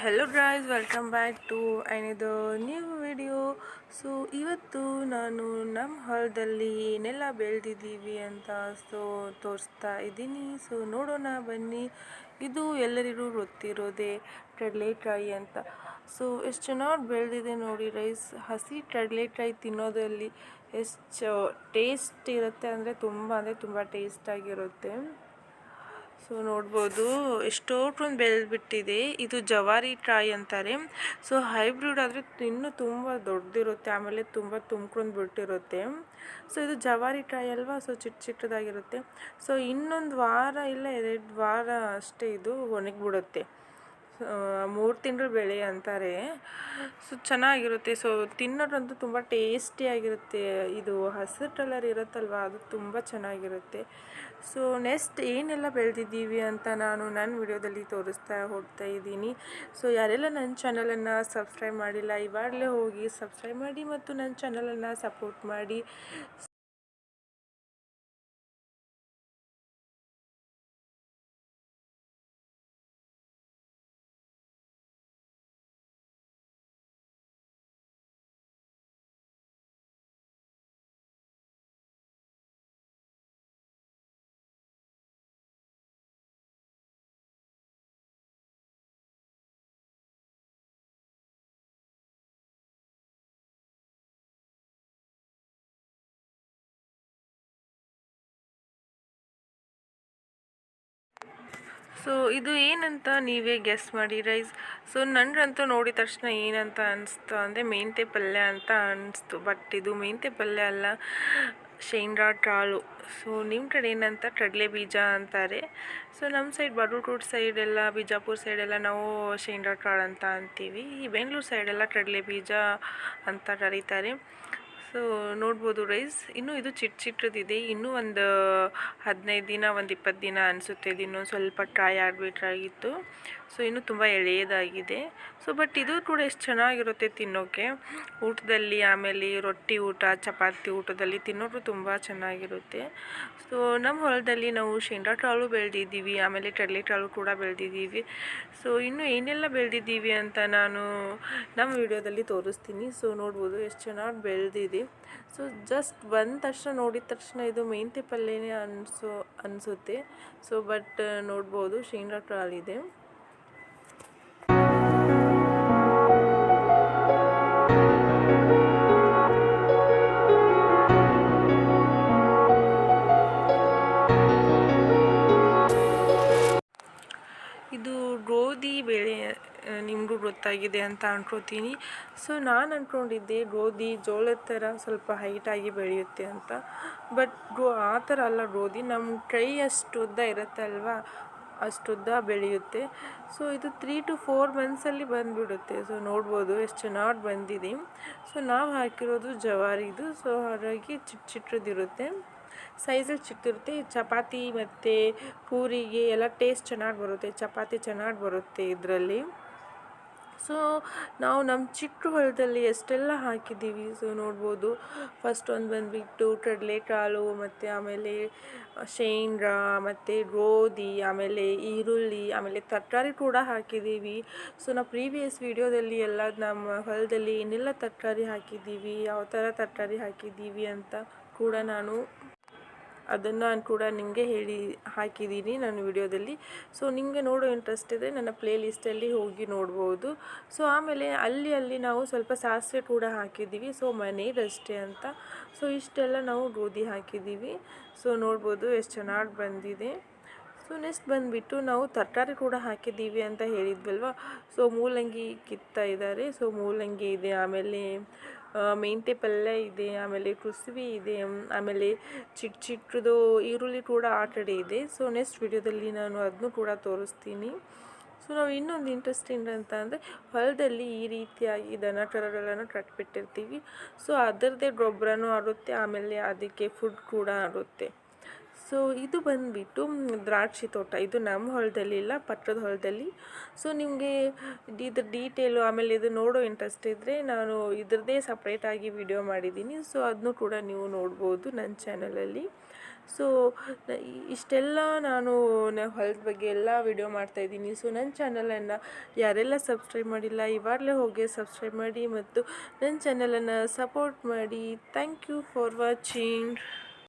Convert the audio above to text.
Hello guys welcome back to ಐನಿದು new video so ಇವತ್ತು ನಾನು ನಮ್ಮ ಹೊಲದಲ್ಲಿ ಏನೆಲ್ಲ ಬೆಳೆದಿದ್ದೀವಿ ಅಂತ ಸೊ ತೋರಿಸ್ತಾ ಇದ್ದೀನಿ. ಸೊ ನೋಡೋಣ, ಬನ್ನಿ. ಇದು ಎಲ್ಲರಿಗೂ ಗೊತ್ತಿರೋದೆ ಕಡಲೆಕಾಯಿ ಅಂತ. ಸೊ ಎಷ್ಟು ಚೆನ್ನಾಗಿ ಬೆಳೆದಿದೆ ನೋಡಿ ರೈಸ್ ಹಸಿ ಕಡಲೆಕಾಯಿ ತಿನ್ನೋದಲ್ಲಿ ಎಷ್ಟು ಟೇಸ್ಟ್ ಇರುತ್ತೆ ಅಂದರೆ ತುಂಬ ಅಂದರೆ ತುಂಬ ಟೇಸ್ಟಾಗಿರುತ್ತೆ ಸೊ ನೋಡ್ಬೋದು ಎಷ್ಟೋಟೊಂದು ಬೆಳೆದ್ಬಿಟ್ಟಿದೆ. ಇದು ಜವಾರಿ ಕಾಯಿ ಅಂತಾರೆ. ಸೊ ಹೈಬ್ರಿಡ್ ಆದರೆ ಇನ್ನೂ ತುಂಬ ದೊಡ್ಡದಿರುತ್ತೆ ಆಮೇಲೆ ತುಂಬ ತುಂಬ್ಕೊಂಡು ಬಿಟ್ಟಿರುತ್ತೆ. ಸೊ ಇದು ಜವಾರಿ ಕಾಯಿ ಅಲ್ವಾ? ಸೊ ಚಿಕ್ಕ ಚಿಕ್ಕದಾಗಿರುತ್ತೆ ಸೊ ಇನ್ನೊಂದು ವಾರ ಇಲ್ಲ, ಎರಡು ವಾರ ಅಷ್ಟೇ ಇದು ಒಣಗಿಬಿಡುತ್ತೆ. ಮೂರು ತಿಂಗಳು ಬೆಳೆ ಅಂತಾರೆ. ಸೊ, ಚೆನ್ನಾಗಿರುತ್ತೆ. ಸೊ ತಿನ್ನೋದಂತೂ ತುಂಬ ಟೇಸ್ಟಿಯಾಗಿರುತ್ತೆ ಇದು ಹಸಿರು ಕಲರ್ ಇರುತ್ತಲ್ವ? ಅದು ತುಂಬ ಚೆನ್ನಾಗಿರುತ್ತೆ. ಸೊ ನೆಕ್ಸ್ಟ್ ಏನೆಲ್ಲ ಬೆಳೆದಿದ್ದೀವಿ ಅಂತ ನಾನು ನನ್ನ ವಿಡಿಯೋದಲ್ಲಿ ತೋರಿಸ್ತಾ ಹೋಗ್ತಾ ಇದ್ದೀನಿ. ಸೊ, ಯಾರೆಲ್ಲ ನನ್ನ ಚಾನಲನ್ನು ಸಬ್ಸ್ಕ್ರೈಬ್ ಮಾಡಿಲ್ಲ, ಇವಾಗಲೇ ಹೋಗಿ ಸಬ್ಸ್ಕ್ರೈಬ್ ಮಾಡಿ ಮತ್ತು ನನ್ನ ಚಾನಲನ್ನು ಸಪೋರ್ಟ್ ಮಾಡಿ. ಸೊ ಇದು ಏನಂತ ನೀವೇ ಗೆಸ್ ಮಾಡಿ ರೈಸ್ ಸೊ ನನಗಂತೂ ನೋಡಿದ ತಕ್ಷಣ ಏನಂತ ಅನಿಸ್ತು ಅಂದರೆ ಮೆಂತೆ ಪಲ್ಯ ಅಂತ ಅನಿಸ್ತು. ಬಟ್ ಇದು ಮೆಂತೆ ಪಲ್ಯ ಅಲ್ಲ, ಶೇಂಗಾ ಕಾಳು ಸೊ ನಿಮ್ಮ ಕಡೆ ಏನಂತ? ಕಡಲೆ ಬೀಜ ಅಂತಾರೆ. ಸೊ ನಮ್ಮ ಸೈಡ್ ಬಡೂರ್ಕೋಟ್ ಸೈಡೆಲ್ಲ ಬಿಜಾಪುರ ಸೈಡೆಲ್ಲ ನಾವು ಶೇಂಗಾ ಕಾಳು ಅಂತ ಅಂತೀವಿ. ಈ ಬೆಂಗಳೂರು ಸೈಡೆಲ್ಲ ಕಡಲೆ ಬೀಜ ಅಂತ ಕರೀತಾರೆ. ಸೊ ನೋಡ್ಬೋದು ರೈಸ್. ಇನ್ನೂ ಇದು ಚಿಟ್ ಚಿಟ್ಟದಿದೆ ಇನ್ನೂ ಒಂದು ಹದಿನೈದು ದಿನ, ಒಂದು ಇಪ್ಪತ್ತು ದಿನ ಅನಿಸುತ್ತೆ. ಇದು ಇನ್ನೊಂದು ಸ್ವಲ್ಪ ಟ್ರೈ ಆಗಬೇಕಾಗಿತ್ತು. ಸೊ ಇನ್ನೂ ತುಂಬ ಎಳೆಯದಾಗಿದೆ. ಸೊ ಬಟ್ ಇದು ಕೂಡ ಎಷ್ಟು ಚೆನ್ನಾಗಿರುತ್ತೆ ತಿನ್ನೋಕ್ಕೆ ಊಟದಲ್ಲಿ ಆಮೇಲೆ ರೊಟ್ಟಿ ಊಟ, ಚಪಾತಿ ಊಟದಲ್ಲಿ ತಿನ್ನೋದು ತುಂಬ ಚೆನ್ನಾಗಿರುತ್ತೆ. ಸೊ ನಮ್ಮ ಹೊಲದಲ್ಲಿ ನಾವು ಶೇಂಗಾ ಕಾಳು ಬೆಳೆದಿದ್ದೀವಿ, ಆಮೇಲೆ ಕಡಲೆ ಕಾಳು ಕೂಡ ಬೆಳೆದಿದ್ದೀವಿ. ಸೊ ಇನ್ನೂ ಏನೆಲ್ಲ ಬೆಳೆದಿದ್ದೀವಿ ಅಂತ ನಾನು ನಮ್ಮ ವಿಡಿಯೋದಲ್ಲಿ ತೋರಿಸ್ತೀನಿ. ಸೊ ನೋಡ್ಬೋದು ಎಷ್ಟು ಚೆನ್ನಾಗಿ ಬೆಳೆದಿದೆ. ಸೊ ಜಸ್ಟ್ ಬಂದ ತಕ್ಷಣ, ನೋಡಿದ ತಕ್ಷಣ ಇದು ಮೆಂತೆ ಪಲ್ಯನೇ ಅನಿಸೋ, ಅನಿಸುತ್ತೆ. ಸೊ ಬಟ್ ನೋಡ್ಬೋದು ಶೇಂಗಾ ಕಾಳಿದೆ ಗೊತ್ತಾಗಿದೆ ಅಂತ ಅಂದ್ಕೋತೀನಿ ಸೊ ನಾನು ಅಂದ್ಕೊಂಡಿದ್ದೆ ಗೋಧಿ ಜೋಳದ ಥರ ಸ್ವಲ್ಪ ಹೈಟಾಗಿ ಬೆಳೆಯುತ್ತೆ ಅಂತ. ಬಟ್ ಗೋ, ಆ ಥರ ಅಲ್ಲ ಗೋಧಿ. ನಮ್ಮ ಕೈ ಅಷ್ಟು ಉದ್ದ ಇರುತ್ತೆ ಅಲ್ವಾ? ಅಷ್ಟುದ್ದ ಬೆಳೆಯುತ್ತೆ. ಸೊ ಇದು ತ್ರೀ ಟು ಫೋರ್ ಮಂತ್ಸಲ್ಲಿ ಬಂದುಬಿಡುತ್ತೆ. ಸೊ ನೋಡ್ಬೋದು ಎಷ್ಟು ಚೆನ್ನಾಗಿ ಬಂದಿದೆ. ಸೊ ನಾವು ಹಾಕಿರೋದು ಜವಾರಿದು ಸೊ ಹಾಗಾಗಿ ಚಿಕ್ಕ ಚಿಕ್ಕದಿರುತ್ತೆ ಸೈಜಲ್ಲಿ ಚಿಕ್ಕಿರುತ್ತೆ ಚಪಾತಿ ಮತ್ತು ಪೂರಿಗೆ ಎಲ್ಲ ಟೇಸ್ಟ್ ಚೆನ್ನಾಗಿ ಬರುತ್ತೆ. ಚಪಾತಿ ಚೆನ್ನಾಗಿ ಬರುತ್ತೆ ಇದರಲ್ಲಿ. ಸೊ ನಾವು ನಮ್ಮ ಚಿಕ್ಕ ಹೊಲದಲ್ಲಿ ಎಷ್ಟೆಲ್ಲ ಹಾಕಿದ್ದೀವಿ ಸೊ ನೋಡ್ಬೋದು. ಫಸ್ಟ್ ಒಂದು ಬಂದುಬಿಟ್ಟು ಕಡಲೆಕಾಳು ಮತ್ತು ಆಮೇಲೆ ಶೇಂಗಾ, ಮತ್ತು ಗೋಧಿ, ಆಮೇಲೆ ಈರುಳ್ಳಿ, ಆಮೇಲೆ ತರಕಾರಿ ಕೂಡ ಹಾಕಿದ್ದೀವಿ. ಸೊ ನಾವು ಪ್ರೀವಿಯಸ್ ವೀಡಿಯೋದಲ್ಲಿ ಎಲ್ಲ ನಮ್ಮ ಹೊಲದಲ್ಲಿ ಏನೆಲ್ಲ ತರಕಾರಿ ಹಾಕಿದ್ದೀವಿ, ಯಾವ ಥರ ತರಕಾರಿ ಹಾಕಿದ್ದೀವಿ ಅಂತ ಕೂಡ ನಾನು ಅದನ್ನು ನಾನು ಕೂಡ ನಿಮಗೆ ಹೇಳಿ ಹಾಕಿದ್ದೀನಿ ನನ್ನ ವಿಡಿಯೋದಲ್ಲಿ. ಸೊ ನಿಮಗೆ ನೋಡೋ ಇಂಟ್ರೆಸ್ಟ್ ಇದೆ, ನನ್ನ ಪ್ಲೇ ಲಿಸ್ಟಲ್ಲಿ ಹೋಗಿ ನೋಡ್ಬೋದು. ಸೊ ಆಮೇಲೆ ಅಲ್ಲಿ ಅಲ್ಲಿ ನಾವು ಸ್ವಲ್ಪ ಸಾಸಿವೆ ಕೂಡ ಹಾಕಿದ್ದೀವಿ. ಸೊ ಮನೆಯದಷ್ಟೇ ಅಂತ. ಸೊ ಇಷ್ಟೆಲ್ಲ ನಾವು ಗೋಧಿ ಹಾಕಿದ್ದೀವಿ. ಸೊ ನೋಡ್ಬೋದು ಎಷ್ಟು ಚೆನ್ನಾಗಿ ಬಂದಿದೆ. ಸೊ ನೆಕ್ಸ್ಟ್ ಬಂದುಬಿಟ್ಟು ನಾವು ತರಕಾರಿ ಕೂಡ ಹಾಕಿದ್ದೀವಿ ಅಂತ ಹೇಳಿದ್ವಲ್ವ? ಸೊ ಮೂಲಂಗಿ ಕಿತ್ತಾ ಇದ್ದಾರೆ. ಸೊ ಮೂಲಂಗಿ ಇದೆ ಆಮೇಲೆ ಮೆಂತೆ ಪಲ್ಯ ಇದೆ, ಆಮೇಲೆ ಕುಸುಬಿ ಇದೆ ಆಮೇಲೆ ಚಿಕ್ಕ ಚಿಕ್ಕದು ಈರುಳ್ಳಿ ಕೂಡ ಆಟಡೆ ಇದೆ. ಸೊ ನೆಕ್ಸ್ಟ್ ವಿಡಿಯೋದಲ್ಲಿ ನಾನು ಅದನ್ನು ಕೂಡ ತೋರಿಸ್ತೀನಿ. ಸೊ ನಾವು ಇನ್ನೊಂದು ಇಂಟ್ರೆಸ್ಟಿಂಗ್ ಅಂತ ಅಂದರೆ ಹೊಲದಲ್ಲಿ ಈ ರೀತಿಯಾಗಿ ದನ ಕರುಗಳನ್ನು ಕಟ್ಬಿಟ್ಟಿರ್ತೀವಿ. ಸೊ ಅದರದ್ದೇ ಗೊಬ್ಬರನೂ ಆಗುತ್ತೆ ಆಮೇಲೆ ಅದಕ್ಕೆ ಫುಡ್ ಕೂಡ ಆಗುತ್ತೆ. ಸೊ ಇದು ಬಂದುಬಿಟ್ಟು ದ್ರಾಕ್ಷಿ ತೋಟ. ಇದು ನಮ್ಮ ಹೊಲದಲ್ಲಿ ಇಲ್ಲ ಪಕ್ಕದ ಹೊಲದಲ್ಲಿ. ಸೊ ನಿಮಗೆ ಇದ್ರ ಡೀಟೇಲು ಆಮೇಲೆ ಇದು ನೋಡೋ ಇಂಟ್ರೆಸ್ಟ್ ಇದ್ದರೆ ನಾನು ಇದ್ರದ್ದೇ ಸಪ್ರೇಟಾಗಿ ವಿಡಿಯೋ ಮಾಡಿದ್ದೀನಿ. ಸೊ ಅದನ್ನು ಕೂಡ ನೀವು ನೋಡ್ಬೋದು ನನ್ನ ಚಾನಲಲ್ಲಿ ಸೊ ಇಷ್ಟೆಲ್ಲ ನಾನು ಹೊಲದ ಬಗ್ಗೆ ಎಲ್ಲ ವಿಡಿಯೋ ಮಾಡ್ತಾಯಿದ್ದೀನಿ ಸೊ ನನ್ನ ಚಾನಲನ್ನು ಯಾರೆಲ್ಲ ಸಬ್ಸ್ಕ್ರೈಬ್ ಮಾಡಿಲ್ಲ, ಇವಾಗಲೇ ಹೋಗಿ ಸಬ್ಸ್ಕ್ರೈಬ್ ಮಾಡಿ ಮತ್ತು ನನ್ನ ಚಾನಲನ್ನು ಸಪೋರ್ಟ್ ಮಾಡಿ. Thank you for watching